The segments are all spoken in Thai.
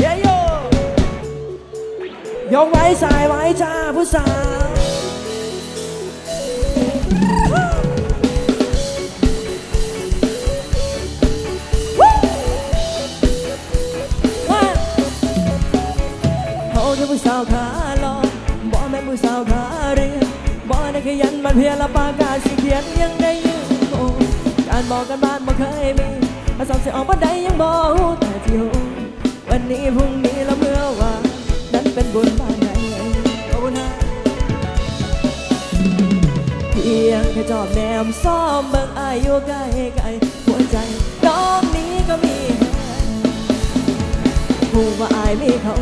เยโยยกไว้สายไว้จ้าผู้สาวว่าเขาคือผู้สาวขาลองบ่แม่นผู้สาวขาเรียนบ่ได้ขยันมันเพียรละปากกาสิเขียนยังได้ยืนโอการบอกกันบ้านบ่เคยมีภาษาสิออกบ่ได้ยังบ่ฮู้แต่ที่ฮู้ วันนี้พรุ่งนี้และเมื่อวานนั้นเป็นบุญบ้านไหนขอบคุณฮะเพียงแค่จอบแนมซ้อมเบิ่งอายุใกล้ไกลหัวใจน้องนี้ก็มีแฮงผู้ว่าอายไม่เขา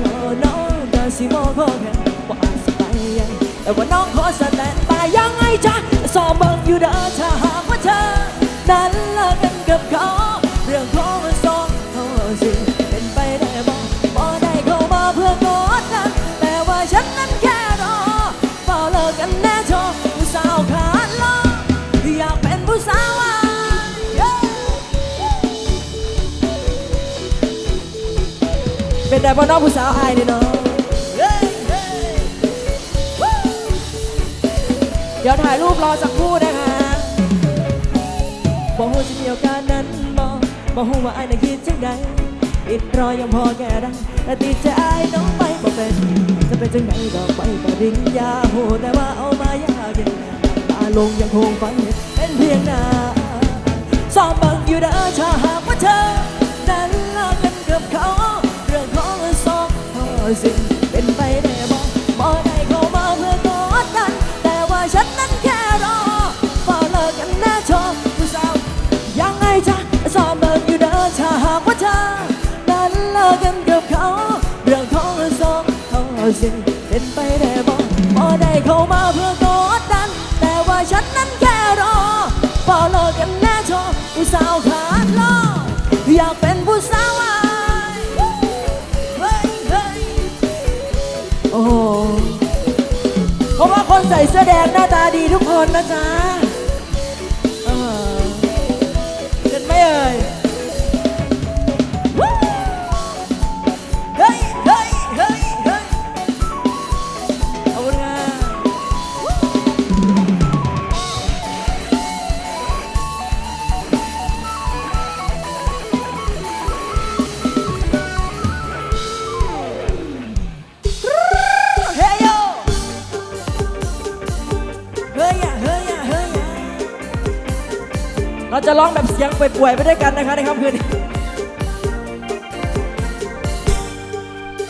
น้องก็สิมองขอแค่ว่าอาจสิไปยังแต่ว่าน้องขอแสดงไปยังไงจ๊ะสอบเบิ่งอยู่เด้อถ้าหากว่าเธอนั้นเลิกกันกับเขา เป็นแต่พ่น้องผู้สาวอายเนี่ยเนาะเดี๋ยวถ่ายรูปรอสักครู่นะคะบอกว่าจะมีโอกาสนั้นบอกบอกว่าอายน่ะคิดจังใดอิดรอยังพอแก่ได้แต่ติดใจอายน้องไปบอกเป็นจะเป็นจังใดดอกไปปริญญาโหแต่ว่าเอามายากเย็นตาลงยังคงฝันเป็นเพียงน้าสอบเบิ่งอยู่เด้อถ้าหากว่าเธอนั้นเลิกกันกับเขา สิ่งเป็นไปได้บ่บ่ได้เข้ามาเพื่อกอดกัน แต่ว่าฉันนั้นแค่รอพอเลิกกันแน่ชอบผู้สาวยังไงจ๊ะสอบเบิ่งอยู่เด้อถ้าหากว่าเธอนั้นเลิกกันกับเขา เรื่องของสองเขาสิ่งเป็นไปได้บ่บ่ได้เข้ามาเพื่อ ใส่เสื้อแดงหน้าตาดีทุกคนนะจ๊ะ ร้องแบบเสียงป่วยไปด้วยกันนะคะในค่ำคืนนี้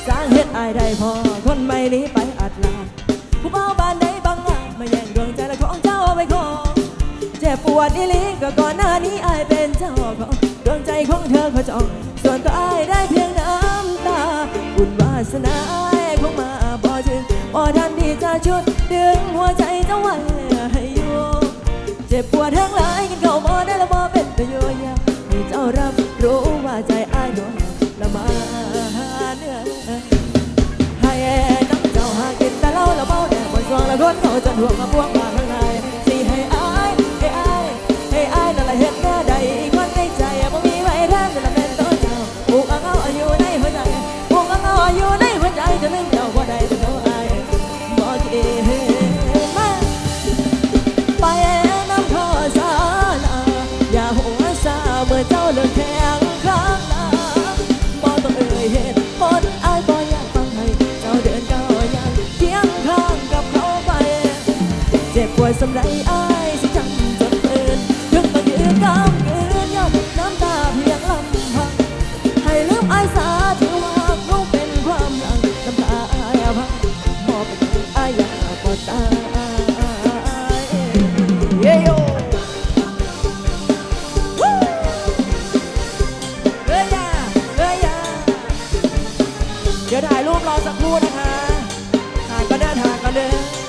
สร้างเฮ็ดอายได้พอคนไม่นี้ไปอัดลาผู้เบาบ้านใดบางงานมาแย่งดวงใจและของเจ้าเอาไปขอเจ็บปวดอีหลีก็ก่อนหน้านี้อายเป็นเจ้าของดวงใจของเธอเขาจองส่วนตัวอายได้เพียงน้ำตาบุญวาสนาอายคงมาพอถึงพอทันที่จะชุดดึงหัวใจเจ้าไว้ให้อยู่เจ็บปวดทั้งหลายกันเข้ามาได้และบ่เป็น รับรู้ว่าใจอ้ายโดนละมาเนื้อให้น้ำเจ้าหากินแต่เล้าละเมาแต่บนสวงละคนเขาจะห่วงมาพวงมาข้างในสิให้อ้ายให้อ้ายให้อ้ายนั่นละเห็นแน่ใดอีกคนในใจบ่มีไว้แทนจะละเป็นตัวเจ้าผูกเอาเงาอยู่ในหัวใจผูกเอาเงาอยู่ในหัวใจจะลืมำไรอายสิจำจนเกินถึงต้องยืนกำเกินยอมน้ำตาเพียงลำพังให้ลืมอายสาถือว่าคงเป็นความหลังน้ำตาอายพังมอบเป็นอายอยากกอดตายเย้โยเอ้ยยาเอ้ยยาเดี๋ยวถ่ายรูปรอสักครู่นะคะถ่ายก็ได้ถ่ายก็ได้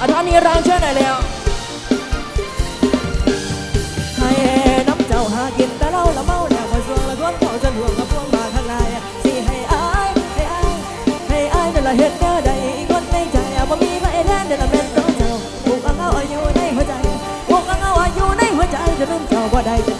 อาท่อนนี้ร้องเชื่อหน่อยเร็วให้น้ำเจ้าหากินแต่เราละเมาแล้วมาสวงละทวงเขาจะห่วงมาพวงมาข้างในสิให้อายให้อายให้อายนั่นละเห็นเด้อใดอีกคนในใจบ่มีไว้แทนเดี๋ยวละเป็นตัวเจ้าผูกเอาเงาอยู่ในหัวใจผูกเอาเงาอยู่ในหัวใจจะลืมเจ้าบ่ได้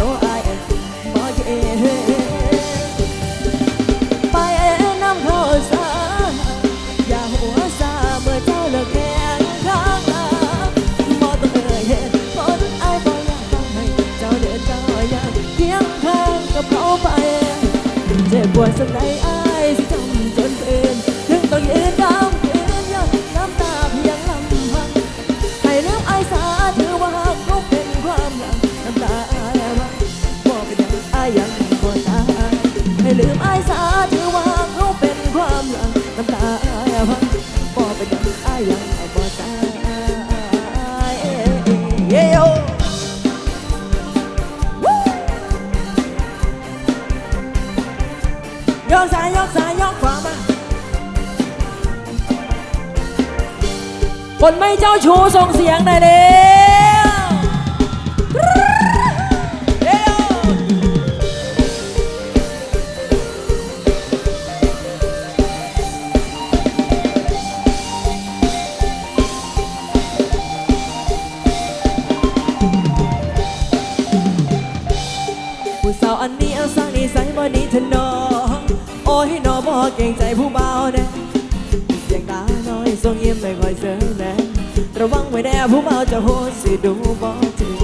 เจ็บปวดสักไหน คนไม่เจ้าชู้ส่งเสียงหน่อยเด้ ผู้เมาจะโหดสิดูบ่ถึง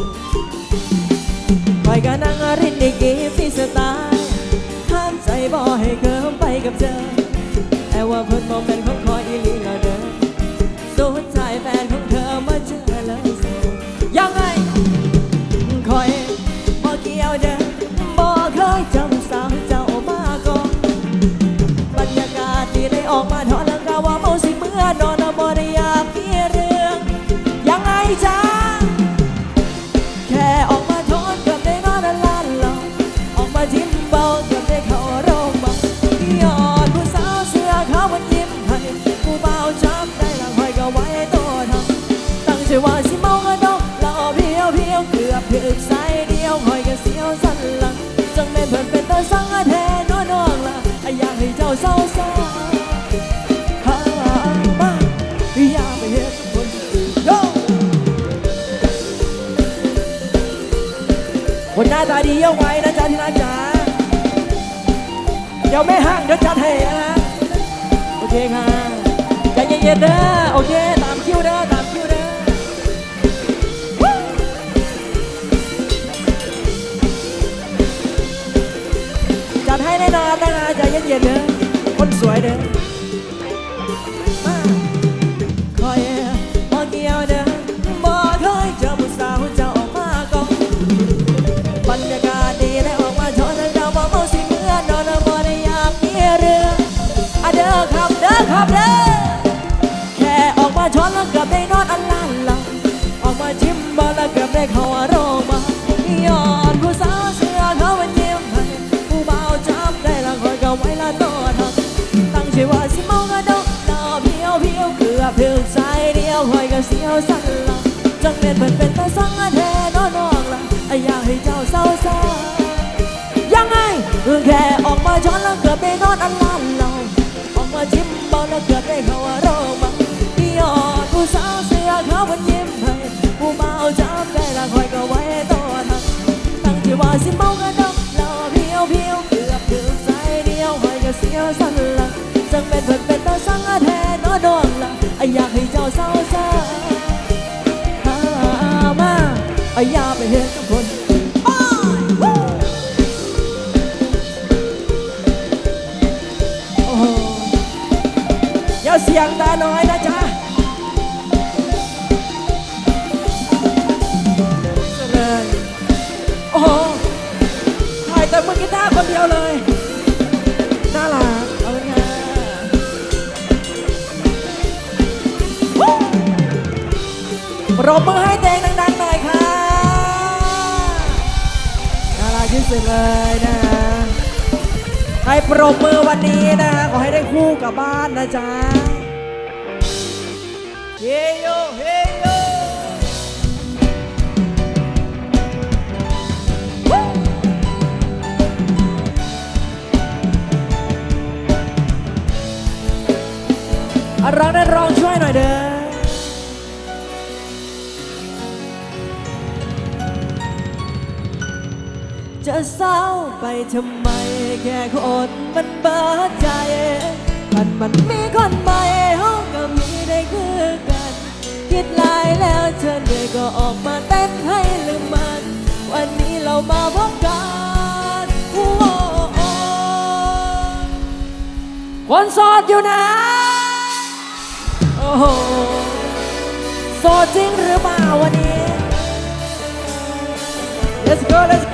คอยกันนั่งรินดีกีฟีสไตล์ห้ามใจบ่ให้เกิมไปกับเธอแต่ว่าเพิ่นมองเป็น ดี๋ยวไม่ห่างเดี๋ยวจัดให้นะโอเคค่ะใจเย็นๆเด้อโอเค ตามคิวเด้อตามคิวเด้อจัดให้แน่นอนนะคะใจเย็นๆเด้อคนสวยเด้อ เสียวสั่นหลังจังเม็นเพิ่นเป็นตาสังแท้นอนน้องละอยากให้เจ้าเศร้าซายังไงแค่ออกมาช้อนแล้วเกือบได้นอนอันลันเราออกมาชิมเบาแล้วเกือบได้เข้าอารมณ์มาพี่ยอดผู้สาวเสื้อขาวมันยิ้มให้ผู้เมาจับได้ละคอยก็ไว้ตัวทันตั้งที่ว่าสิเมากันดอกเราเพียวเพียวเกือบถึงสายเดียวหอยก็เสียวสั่นหลังจังเป็นเพิ่นเป็นตาสังแท้นอนดองละอยากให้เจ้าเศร้า อย่าไปเห็นกับคนอื่นไปวู้โอ้โหอย่าเสียงตาน้อยนะจ๊ะเลยโอ้โหถ่ายแต่มือกีตาร์คนเดียวเลยน่ารักเอาเลยค่ะวู้ปรบมือให้ ที่สุดเลยนะฮะให้ปรบมือวันนี้นะฮะขอให้ได้คู่กลับบ้านนะจ๊ะเฮโยเฮโยอะร้องนั้นร้อง เศร้าไปทำไม แค่คนมันเบิดใจมันมันมีคนใหม่ห้องก็มีได้คือกัน คิดหลายแล้วเธอเหนื่ยก็ออกมาเต้นให้ลืมมัน วันนี้เรามาพบกันคนโสดอยู่นะโอ้โหโสดจริงหรือเปล่าวันนี้ Let's go let's go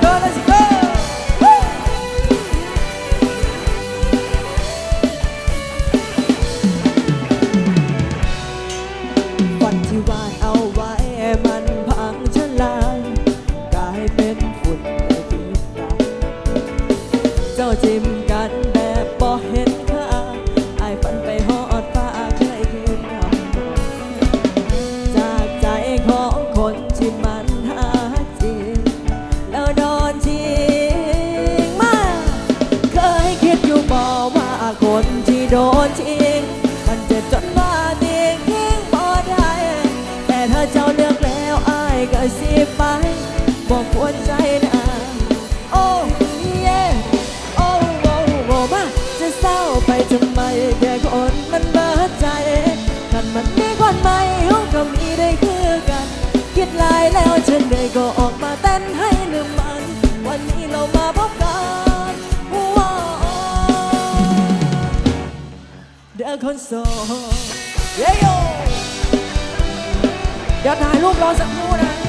สอเยโยเดี๋ยวถ่ายรูปรอสักครู่นะ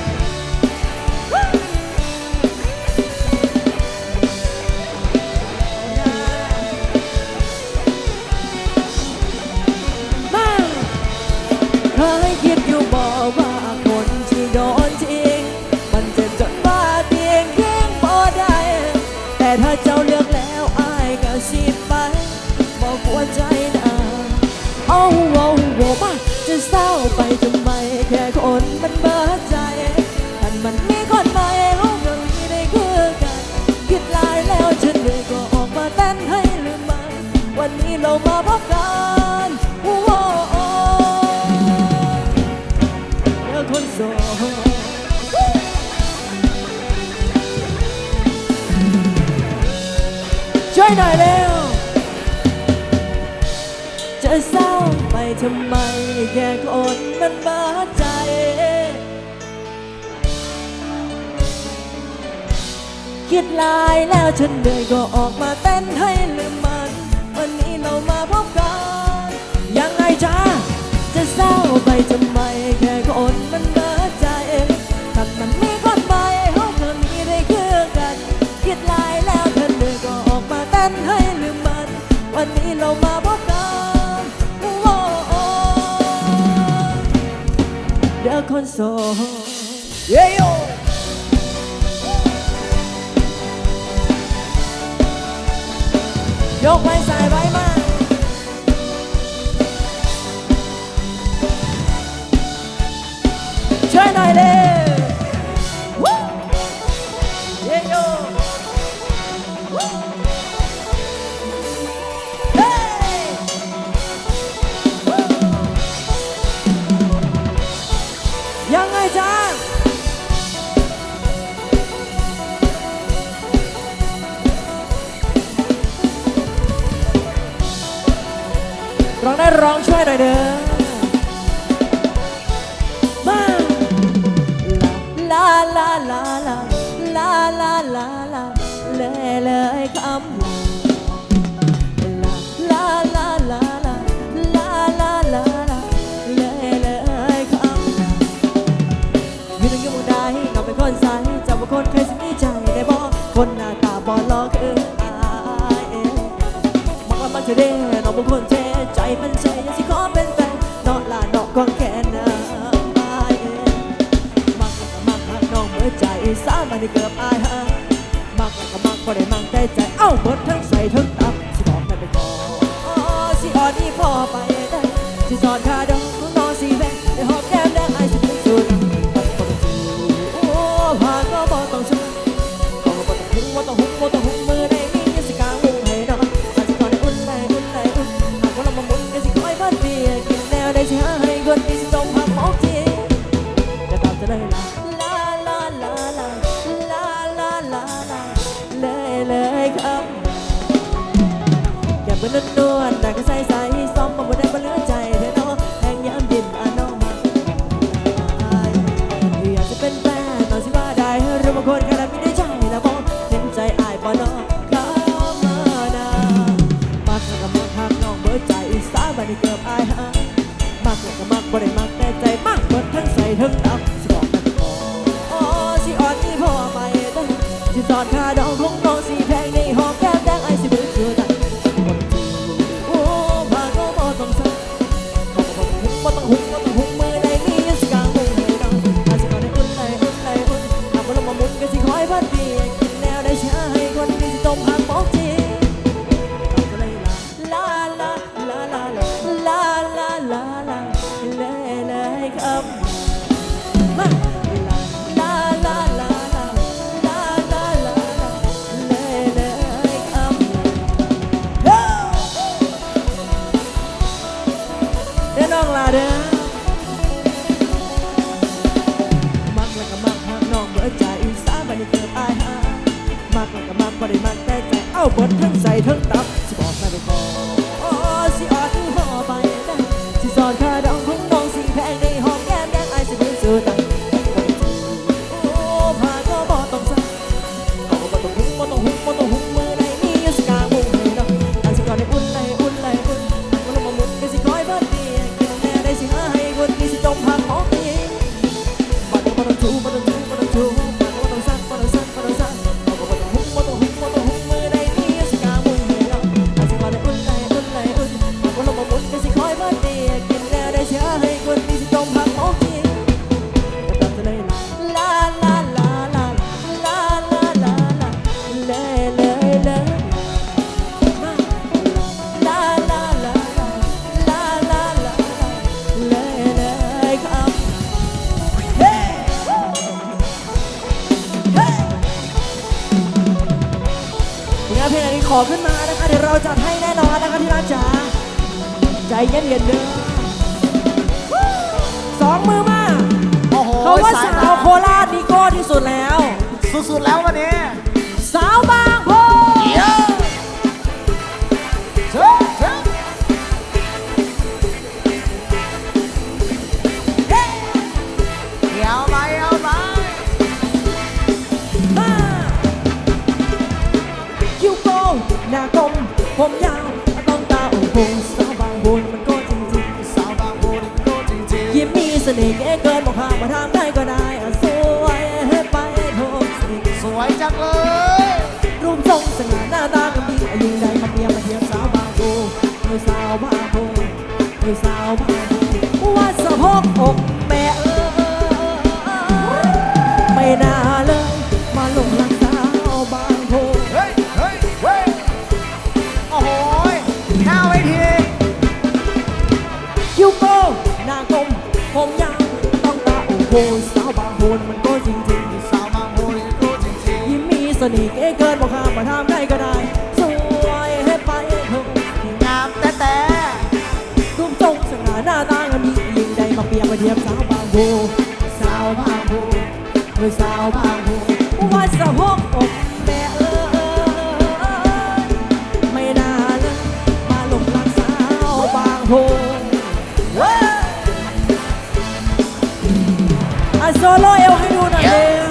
ลายแล้วฉันเหนื่อยก็ออกมาเต้นให้ลืมมัน วันนี้เรามาพบกัน ยังไงจ้าจะเศร้าไปทำไมแค่คนมันเบื่อใจถ้ามันไมีคนใหม่เขาก็มีได้เคื่อกัน คิดลายแล้วฉันเหนื่อยก็ออกมาเต้นให้ลืมมัน วันนี้เรามาพบกันโอ้โอ้เด็กคนโสดเย้ ยกไปสายไว้ เด้น้องบางคนเทใจมันใจยังสิขอเป็นแฟนนอนลานอกกองแกนะมักมักหักน้องเมื่อใจสามันเกือบอายฮะมักก็มักก็ได้มักแต่ใจเอ้าหมดทั้งใส่ทั้งตับสิบอกแม่ไปขอสิอ่อนนี่พอไปได้สิสอนท่าได้ when I know I ะคะเดี๋ยวเราจัดให้แน่นอนนะคะที่รักจ๋าใจเย็นเย็นเด้อสองมือมาโอ้โหเขาว่าสาวโคราชนี่ก้ที่สุดแล้ว สุดๆแล้ววันนี้ สาวบ้า โพสาวบางโพมันก็จริงๆสาวบางโพมันก็จริงๆยิ้มมีเสน่ห์แก่เกินมองหามาทาง คงอะโซโล่เอวให้ดูหน่อ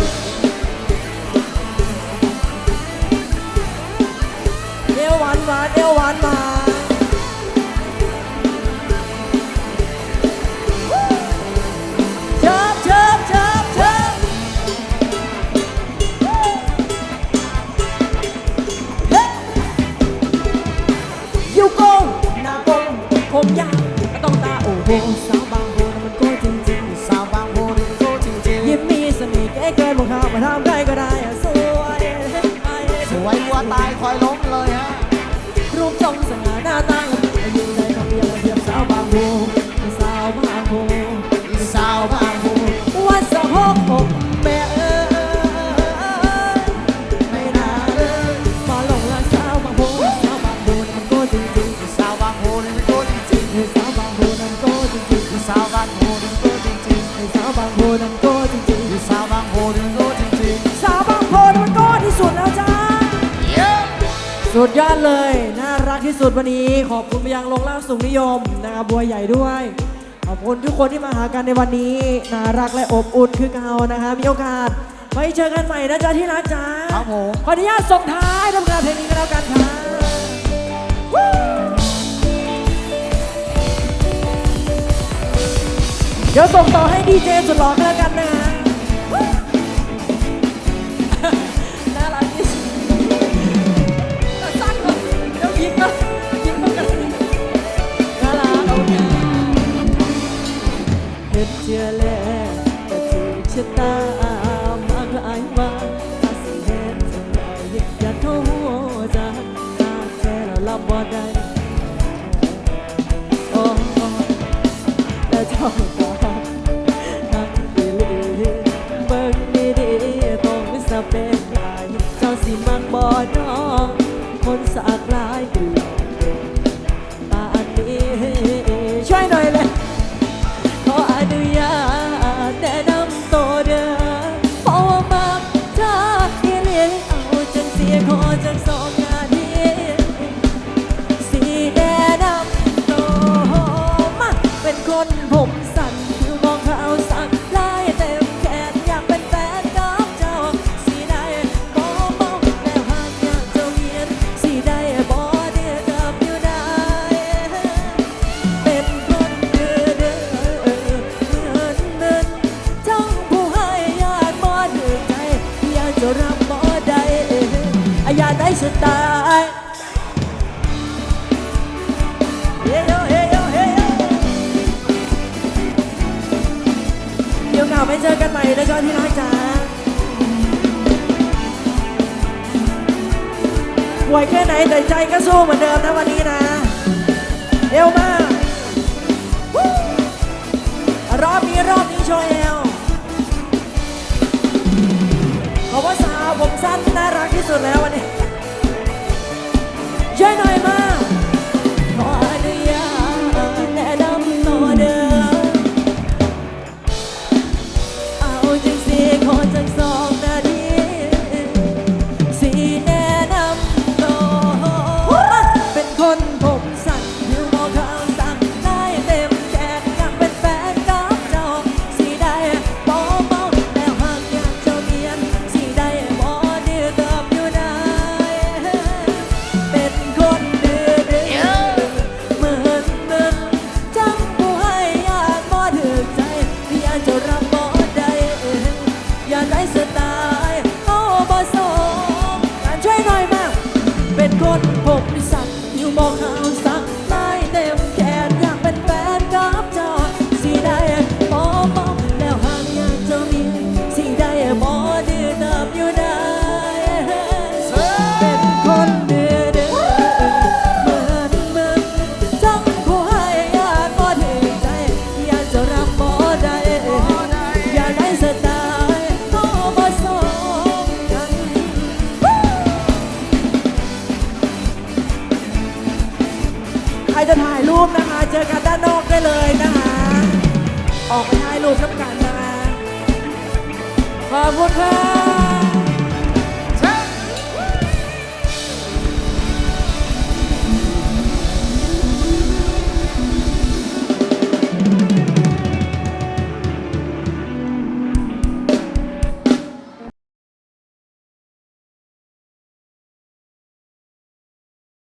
านเลย น่ารักที่สุดวันนี้ ขอบคุณไปยังลงล่างสูงนิยมนะครับบัวใหญ่ด้วย ขอบคุณทุกคนที่มาหากันในวันนี้ น่ารักและอบอุ่นคือเก่านะคะมีโอกาสไปเจอกันใหม่นะจ๊ะที่รักจ๊าครับผมขออนุญาตส่งท้ายทำการเพลงนี้กันแล้วกันค่ะเดี๋ยวส่งต่อให้ดีเจสุดหล่อกันแล้วกันนะ ไดโอ้แต่เจ้าก็นั่งดีลีเบิ่งดีดีตรงสเปนคหลาย เจ้าสิมักบ่น้อง คนสากลายเป็นหอ ป่วยแค่ไหนแต่ใจก็สู้เหมือนเดิมนะวันนี้นะ เอวมารอบนี้รอบนี้โชว์เอวเพราะว่าสาวผมสั้นน่ารักที่สุดแล้ววันนี้ช่วยหน่อยมา